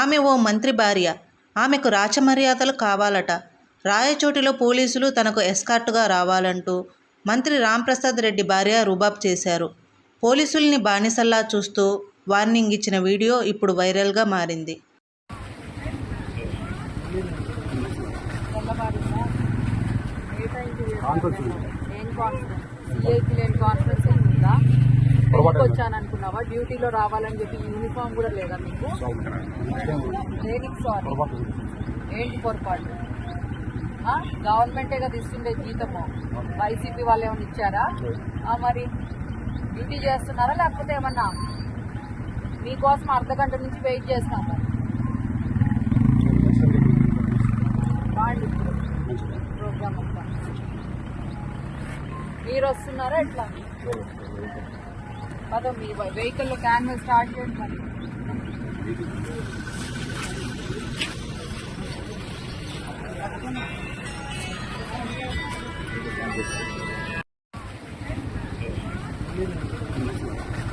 ఆమె ఓ మంత్రి భార్య. ఆమెకు రాచమర్యాదలు కావాలట. రాయచోటిలో పోలీసులు తనకు ఎస్కార్టుగా రావాలంటూ మంత్రి రాంప్రసాద్ రెడ్డి భార్య రుబాబ్ చేశారు. పోలీసుల్ని బానిసల్లా చూస్తూ వార్నింగ్ ఇచ్చిన వీడియో ఇప్పుడు వైరల్గా మారింది. కాన్ఫరెన్స్ ఉందా? వచ్చాను అనుకున్నావా డ్యూటీలో రావాలని చెప్పి యూనిఫామ్ కూడా లేదా మీకు? దేనికి సారీ ఏంటి పొరపాటు? గవర్నమెంటే కదా ఇస్తుండే జీతము. వైసీపీ వాళ్ళు ఏమైనా ఇచ్చారా? మరి డ్యూటీ చేస్తున్నారా లేకపోతే ఏమన్నా మీకోసం అర్ధ గంట నుంచి వెయిట్ చేస్తాం బాగుంది ప్రోగ్రామ్ అంతా. మీరు వస్తున్నారా ఎట్లా? పద మీ వెహికల్ క్యాన్వల్ స్టార్ట్ చేయండి మరి.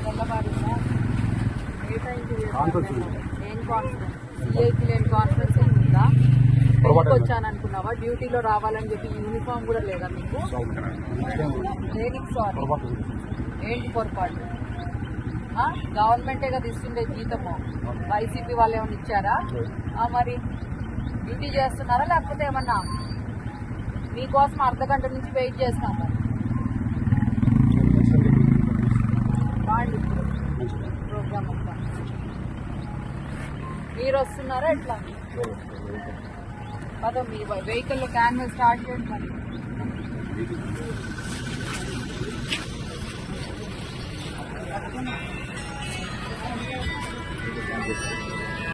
తెల్లవారుదా? ఏ కాన్ఫిడెన్స్ సిఐకి లేని ఉందా పెళ్ళికి వచ్చాను అనుకున్నావా డ్యూటీలో రావాలని చెప్పి యూనిఫామ్ కూడా లేదా మీకు? దేనికి సారీ ఏంటి పొరపాటు? గవర్నమెంటే కదా ఇస్తుండే జీతము. వైసీపీ వాళ్ళు ఏమైనా ఇచ్చారా? మరి డ్యూటీ చేస్తున్నారా లేకపోతే ఏమన్నా మీకోసం అర్ధ గంట నుంచి వెయిట్ చేస్తాం ప్రోగ్రామ్ అంతా. మీరు వస్తున్నారా ఎట్లా? పద మీ వెహికల్ క్యాన్వల్ స్టార్ట్ చేయండి మరి